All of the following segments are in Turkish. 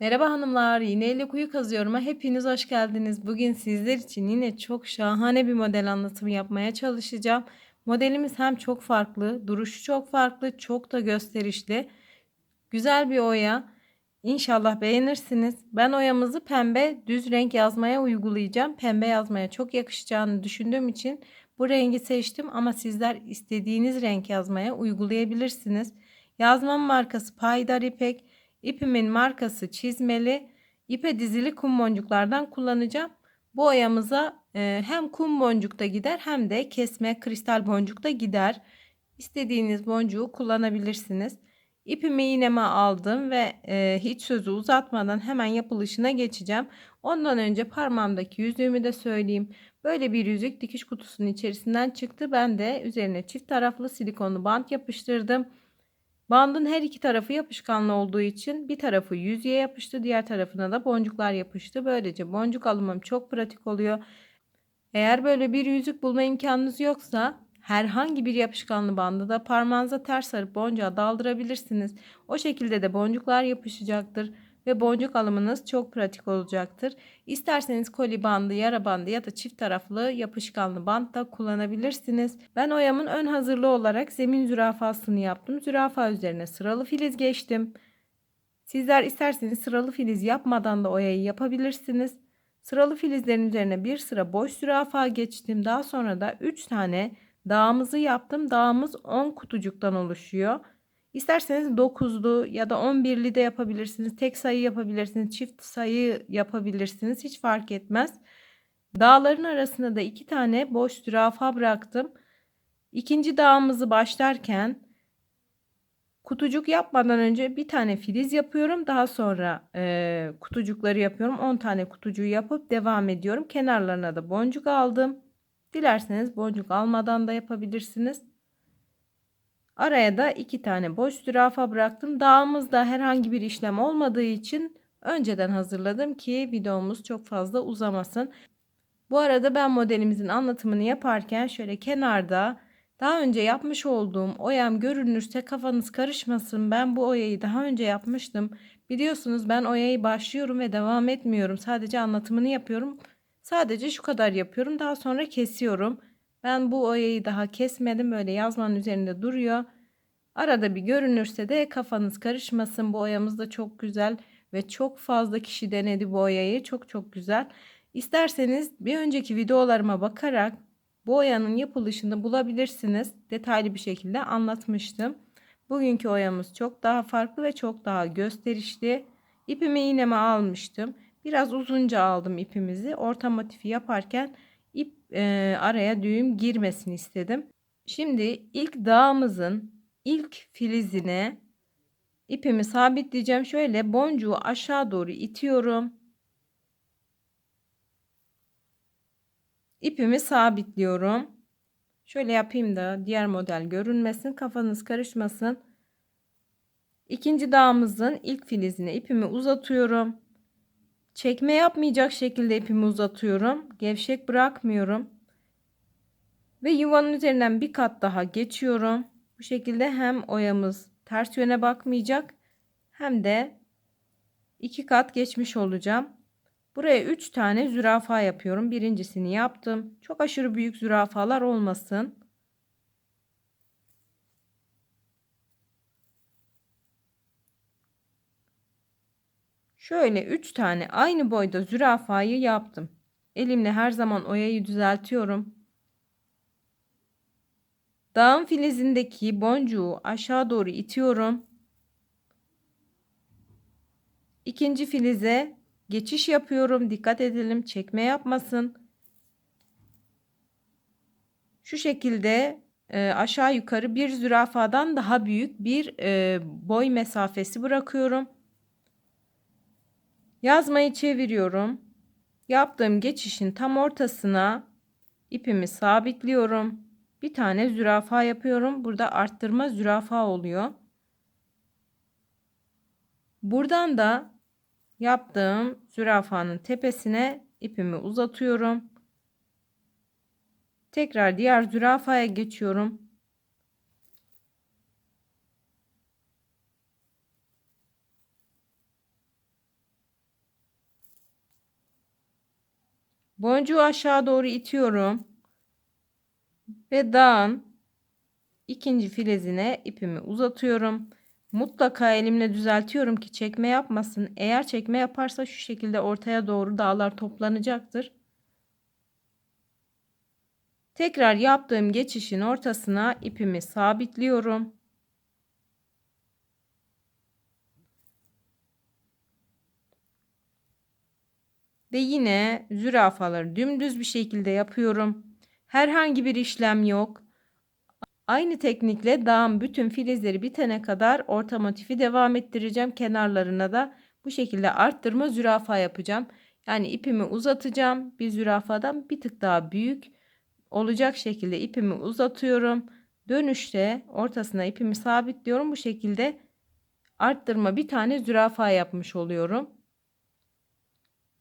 Merhaba hanımlar, iğneyle kuyu kazıyorum'a hepiniz hoş geldiniz. Bugün sizler için yine çok şahane bir model anlatımı yapmaya çalışacağım. Modelimiz hem çok farklı, duruşu çok farklı, çok da gösterişli. Güzel bir oya. İnşallah beğenirsiniz. Ben oyamızı pembe düz renk yazmaya uygulayacağım. Pembe yazmaya çok yakışacağını düşündüğüm için bu rengi seçtim ama sizler istediğiniz renk yazmaya uygulayabilirsiniz. Yazmam markası Paydar İpek. İpimin markası çizmeli. İpe dizili kum boncuklardan kullanacağım. Bu oyamıza e, hem kum boncuk da gider hem de kesme kristal boncuk da gider. İstediğiniz boncuğu kullanabilirsiniz. İpimi iğneme aldım ve e, hiç sözü uzatmadan hemen yapılışına geçeceğim. Ondan önce parmağımdaki yüzüğümü de söyleyeyim. Böyle bir yüzük dikiş kutusunun içerisinden çıktı. Ben de üzerine çift taraflı silikonlu bant yapıştırdım. Bandın her iki tarafı yapışkanlı olduğu için bir tarafı yüzeye yapıştı, diğer tarafına da boncuklar yapıştı. Böylece boncuk alımım çok pratik oluyor. Eğer böyle bir yüzük bulma imkanınız yoksa herhangi bir yapışkanlı bandı da parmağınıza ters sarıp boncuğa daldırabilirsiniz. O şekilde de boncuklar yapışacaktır ve boncuk alımınız çok pratik olacaktır. İsterseniz koli bandı, yara bandı ya da çift taraflı yapışkanlı bant da kullanabilirsiniz. Ben oyamın ön hazırlığı olarak zemin zürafasını yaptım. Zürafa üzerine sıralı filiz geçtim. Sizler isterseniz sıralı filiz yapmadan da oyayı yapabilirsiniz. Sıralı filizlerin üzerine bir sıra boş zürafa geçtim. Daha sonra da 3 tane dağımızı yaptım. Dağımız 10 kutucuktan oluşuyor. İsterseniz 9'lu ya da 11'li de yapabilirsiniz. Tek sayı yapabilirsiniz. Çift sayı yapabilirsiniz. Hiç fark etmez. Dağların arasında da iki tane boş zürafa bıraktım. İkinci dağımızı başlarken kutucuk yapmadan önce bir tane filiz yapıyorum. Daha sonra e, kutucukları yapıyorum. 10 tane kutucuğu yapıp devam ediyorum. Kenarlarına da boncuk aldım. Dilerseniz boncuk almadan da yapabilirsiniz. Araya da iki tane boş zürafa bıraktım. Dağımızda herhangi bir işlem olmadığı için önceden hazırladım ki videomuz çok fazla uzamasın. Bu arada ben modelimizin anlatımını yaparken şöyle kenarda daha önce yapmış olduğum oyam görünürse kafanız karışmasın. Ben bu oyayı daha önce yapmıştım. Biliyorsunuz ben oyayı başlıyorum ve devam etmiyorum. Sadece anlatımını yapıyorum. Sadece şu kadar yapıyorum. Daha sonra kesiyorum. Ben bu oyayı daha kesmedim. Böyle yazmanın üzerinde duruyor. Arada bir görünürse de kafanız karışmasın. Bu oyamız da çok güzel ve çok fazla kişi denedi bu oyayı. Çok çok güzel. İsterseniz bir önceki videolarıma bakarak bu oyanın yapılışını bulabilirsiniz. Detaylı bir şekilde anlatmıştım. Bugünkü oyamız çok daha farklı ve çok daha gösterişli. İpimi iğneme almıştım. Biraz uzunca aldım ipimizi. Orta motifi yaparken ip e, araya düğüm girmesini istedim. Şimdi ilk dağımızın ilk filizine ipimi sabitleyeceğim. Şöyle boncuğu aşağı doğru itiyorum. İpimi sabitliyorum. Şöyle yapayım da diğer model görünmesin. Kafanız karışmasın. İkinci dağımızın ilk filizine ipimi uzatıyorum. Çekme yapmayacak şekilde ipimi uzatıyorum. Gevşek bırakmıyorum. Ve yuvanın üzerinden bir kat daha geçiyorum. Bu şekilde hem oyamız ters yöne bakmayacak hem de iki kat geçmiş olacağım. Buraya 3 tane zürafa yapıyorum. Birincisini yaptım. Çok aşırı büyük zürafalar olmasın. Şöyle 3 tane aynı boyda zürafayı yaptım. Elimle her zaman oyayı düzeltiyorum. Dağın filizindeki boncuğu aşağı doğru itiyorum. İkinci filize geçiş yapıyorum. Dikkat edelim çekme yapmasın. Şu şekilde e, aşağı yukarı bir zürafadan daha büyük bir e, boy mesafesi bırakıyorum. Yazmayı çeviriyorum. Yaptığım geçişin tam ortasına ipimi sabitliyorum. Bir tane zürafa yapıyorum. Burada arttırma zürafa oluyor. Buradan da yaptığım zürafanın tepesine ipimi uzatıyorum. Tekrar diğer zürafaya geçiyorum. Boncuğu aşağı doğru itiyorum. Ve dağın ikinci filezine ipimi uzatıyorum. Mutlaka elimle düzeltiyorum ki çekme yapmasın. Eğer çekme yaparsa şu şekilde ortaya doğru dağlar toplanacaktır. Tekrar yaptığım geçişin ortasına ipimi sabitliyorum. Ve yine zürafaları dümdüz bir şekilde yapıyorum. Herhangi bir işlem yok. Aynı teknikle dağın bütün filizleri bitene kadar orta motifi devam ettireceğim. Kenarlarına da bu şekilde arttırma zürafa yapacağım. Yani ipimi uzatacağım. Bir zürafadan bir tık daha büyük olacak şekilde ipimi uzatıyorum. Dönüşte ortasına ipimi sabitliyorum. Bu şekilde arttırma bir tane zürafa yapmış oluyorum.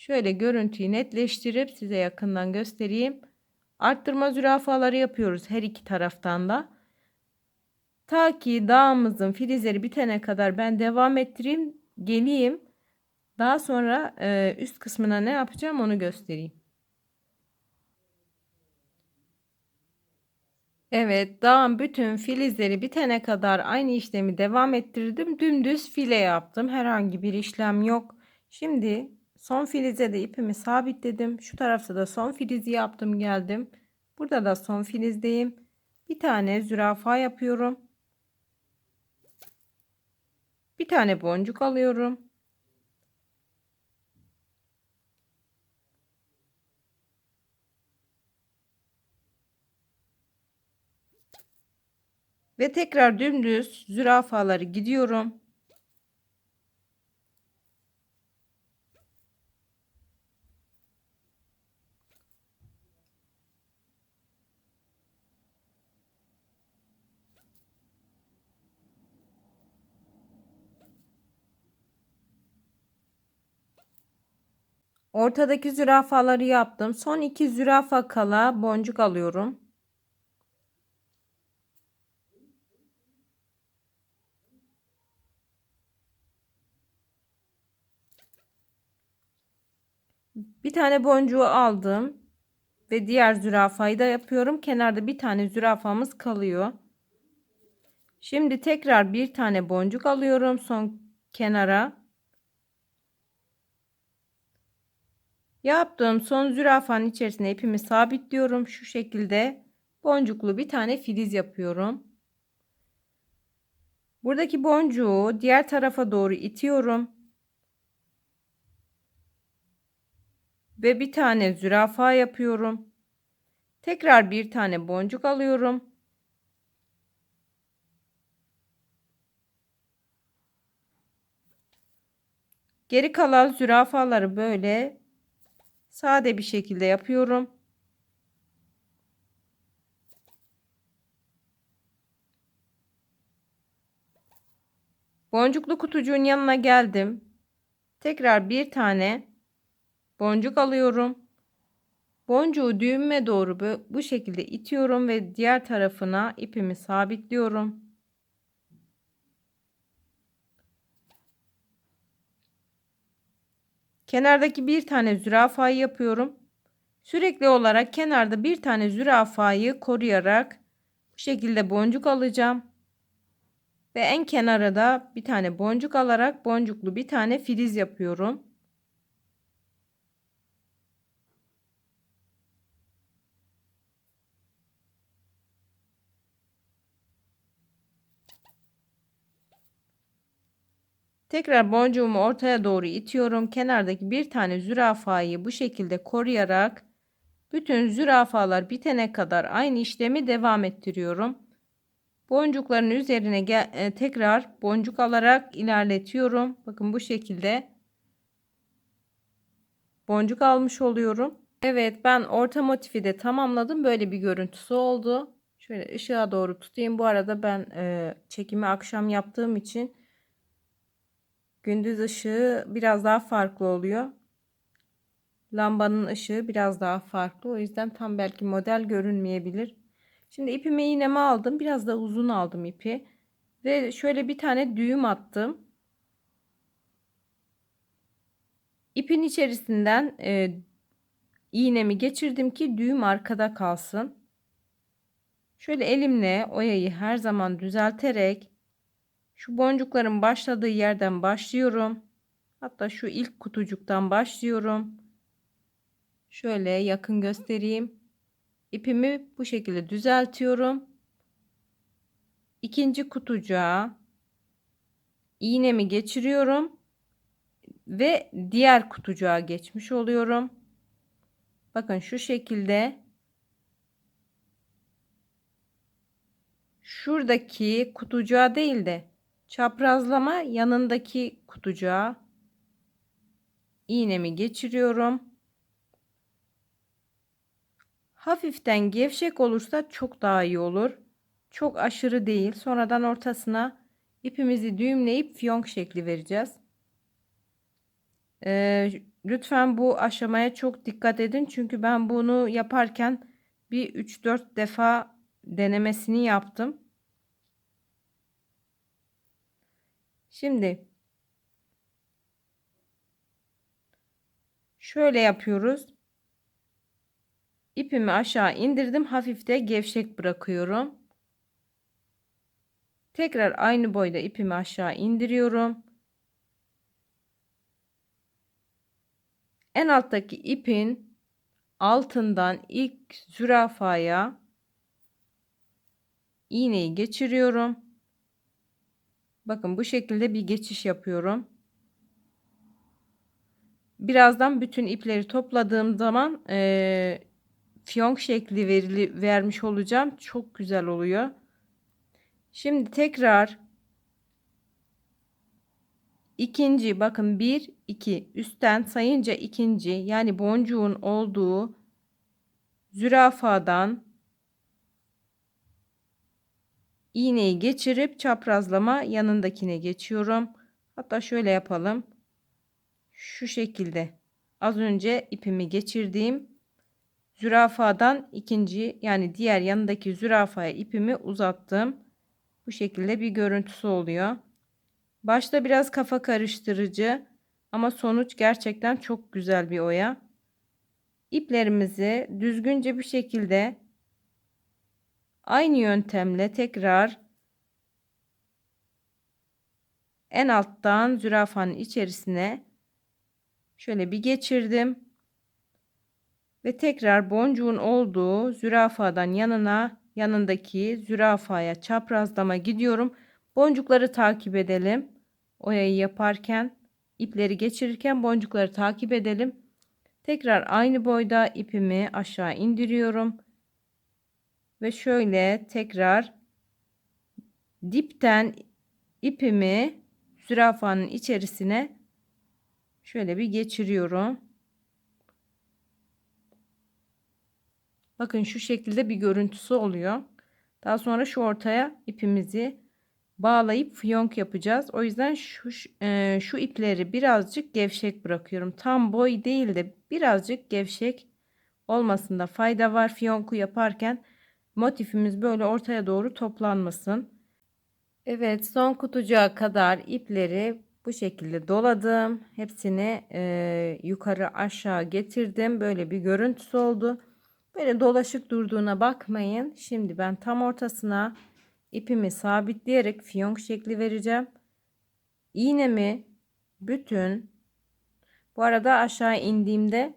Şöyle görüntüyü netleştirip size yakından göstereyim. Arttırma zürafaları yapıyoruz her iki taraftan da. Ta ki dağımızın filizleri bitene kadar ben devam ettireyim, geleyim. Daha sonra e, üst kısmına ne yapacağım onu göstereyim. Evet, dağın bütün filizleri bitene kadar aynı işlemi devam ettirdim. Dümdüz file yaptım. Herhangi bir işlem yok. Şimdi Son filize de ipimi sabitledim. Şu tarafta da son filizi yaptım geldim. Burada da son filizdeyim. Bir tane zürafa yapıyorum. Bir tane boncuk alıyorum. Ve tekrar dümdüz zürafaları gidiyorum. Ortadaki zürafaları yaptım. Son iki zürafa kala boncuk alıyorum. Bir tane boncuğu aldım. Ve diğer zürafayı da yapıyorum. Kenarda bir tane zürafamız kalıyor. Şimdi tekrar bir tane boncuk alıyorum son kenara. Yaptığım son zürafanın içerisine ipimi sabitliyorum. Şu şekilde boncuklu bir tane filiz yapıyorum. Buradaki boncuğu diğer tarafa doğru itiyorum. Ve bir tane zürafa yapıyorum. Tekrar bir tane boncuk alıyorum. Geri kalan zürafaları böyle sade bir şekilde yapıyorum. Boncuklu kutucuğun yanına geldim. Tekrar bir tane boncuk alıyorum. Boncuğu düğüme doğru bu şekilde itiyorum ve diğer tarafına ipimi sabitliyorum. Kenardaki bir tane zürafayı yapıyorum. Sürekli olarak kenarda bir tane zürafayı koruyarak bu şekilde boncuk alacağım. Ve en kenara da bir tane boncuk alarak boncuklu bir tane filiz yapıyorum. Tekrar boncuğumu ortaya doğru itiyorum. Kenardaki bir tane zürafayı bu şekilde koruyarak bütün zürafalar bitene kadar aynı işlemi devam ettiriyorum. Boncukların üzerine e, tekrar boncuk alarak ilerletiyorum. Bakın bu şekilde boncuk almış oluyorum. Evet ben orta motifi de tamamladım. Böyle bir görüntüsü oldu. Şöyle ışığa doğru tutayım. Bu arada ben e, çekimi akşam yaptığım için Gündüz ışığı biraz daha farklı oluyor. Lambanın ışığı biraz daha farklı. O yüzden tam belki model görünmeyebilir. Şimdi ipimi iğneme aldım. Biraz da uzun aldım ipi. Ve şöyle bir tane düğüm attım. İpin içerisinden e, iğnemi geçirdim ki düğüm arkada kalsın. Şöyle elimle oyayı her zaman düzelterek şu boncukların başladığı yerden başlıyorum. Hatta şu ilk kutucuktan başlıyorum. Şöyle yakın göstereyim. İpimi bu şekilde düzeltiyorum. İkinci kutucuğa iğnemi geçiriyorum ve diğer kutucuğa geçmiş oluyorum. Bakın şu şekilde şuradaki kutucuğa değil de çaprazlama yanındaki kutucuğa iğnemi geçiriyorum. Hafiften gevşek olursa çok daha iyi olur. Çok aşırı değil. Sonradan ortasına ipimizi düğümleyip fiyonk şekli vereceğiz. Ee, lütfen bu aşamaya çok dikkat edin. Çünkü ben bunu yaparken bir 3-4 defa denemesini yaptım. Şimdi şöyle yapıyoruz. İpimi aşağı indirdim. Hafif de gevşek bırakıyorum. Tekrar aynı boyda ipimi aşağı indiriyorum. En alttaki ipin altından ilk zürafaya iğneyi geçiriyorum. Bakın bu şekilde bir geçiş yapıyorum. Birazdan bütün ipleri topladığım zaman e, fiyonk şekli verili, vermiş olacağım. Çok güzel oluyor. Şimdi tekrar ikinci bakın bir iki üstten sayınca ikinci yani boncuğun olduğu zürafadan iğneyi geçirip çaprazlama yanındakine geçiyorum. Hatta şöyle yapalım. Şu şekilde az önce ipimi geçirdiğim zürafadan ikinci yani diğer yanındaki zürafaya ipimi uzattım. Bu şekilde bir görüntüsü oluyor. Başta biraz kafa karıştırıcı ama sonuç gerçekten çok güzel bir oya. İplerimizi düzgünce bir şekilde aynı yöntemle tekrar en alttan zürafanın içerisine şöyle bir geçirdim ve tekrar boncuğun olduğu zürafadan yanına yanındaki zürafaya çaprazlama gidiyorum. Boncukları takip edelim. Oyayı yaparken ipleri geçirirken boncukları takip edelim. Tekrar aynı boyda ipimi aşağı indiriyorum. Ve şöyle tekrar dipten ipimi zürafanın içerisine şöyle bir geçiriyorum. Bakın şu şekilde bir görüntüsü oluyor. Daha sonra şu ortaya ipimizi bağlayıp fiyonk yapacağız. O yüzden şu, e, şu ipleri birazcık gevşek bırakıyorum. Tam boy değil de birazcık gevşek olmasında fayda var. Fiyonku yaparken motifimiz böyle ortaya doğru toplanmasın. Evet son kutucuğa kadar ipleri bu şekilde doladım. Hepsini e, yukarı aşağı getirdim. Böyle bir görüntüsü oldu. Böyle dolaşık durduğuna bakmayın. Şimdi ben tam ortasına ipimi sabitleyerek fiyonk şekli vereceğim. İğnemi bütün bu arada aşağı indiğimde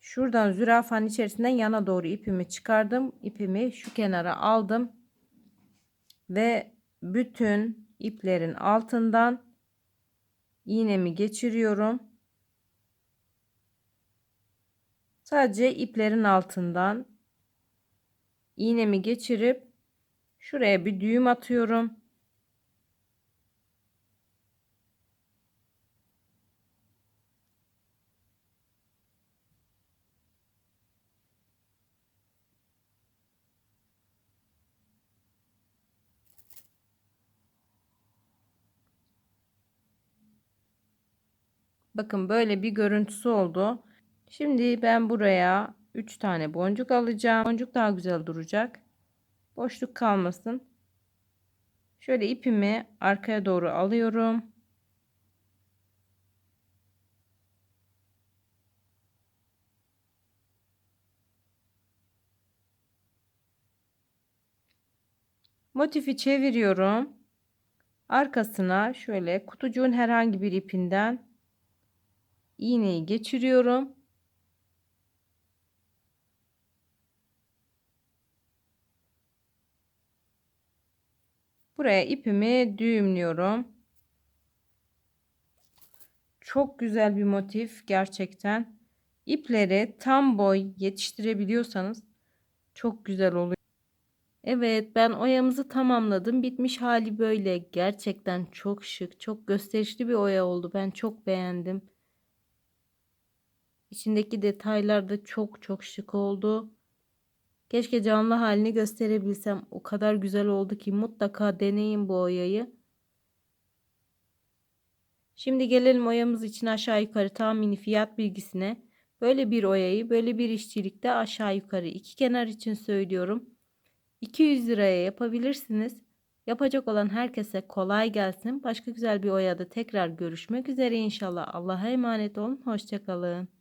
şuradan zürafanın içerisinden yana doğru ipimi çıkardım. İpimi şu kenara aldım. Ve bütün iplerin altından iğnemi geçiriyorum. Sadece iplerin altından iğnemi geçirip şuraya bir düğüm atıyorum. Bakın böyle bir görüntüsü oldu. Şimdi ben buraya 3 tane boncuk alacağım. Boncuk daha güzel duracak. Boşluk kalmasın. Şöyle ipimi arkaya doğru alıyorum. Motifi çeviriyorum. Arkasına şöyle kutucuğun herhangi bir ipinden iğneyi geçiriyorum. Buraya ipimi düğümlüyorum. Çok güzel bir motif gerçekten. İpleri tam boy yetiştirebiliyorsanız çok güzel oluyor. Evet ben oyamızı tamamladım. Bitmiş hali böyle. Gerçekten çok şık, çok gösterişli bir oya oldu. Ben çok beğendim. İçindeki detaylar da çok çok şık oldu. Keşke canlı halini gösterebilsem. O kadar güzel oldu ki mutlaka deneyin bu oyayı. Şimdi gelelim oyamız için aşağı yukarı tahmini fiyat bilgisine. Böyle bir oyayı böyle bir işçilikte aşağı yukarı iki kenar için söylüyorum. 200 liraya yapabilirsiniz. Yapacak olan herkese kolay gelsin. Başka güzel bir oyada tekrar görüşmek üzere inşallah. Allah'a emanet olun. Hoşçakalın.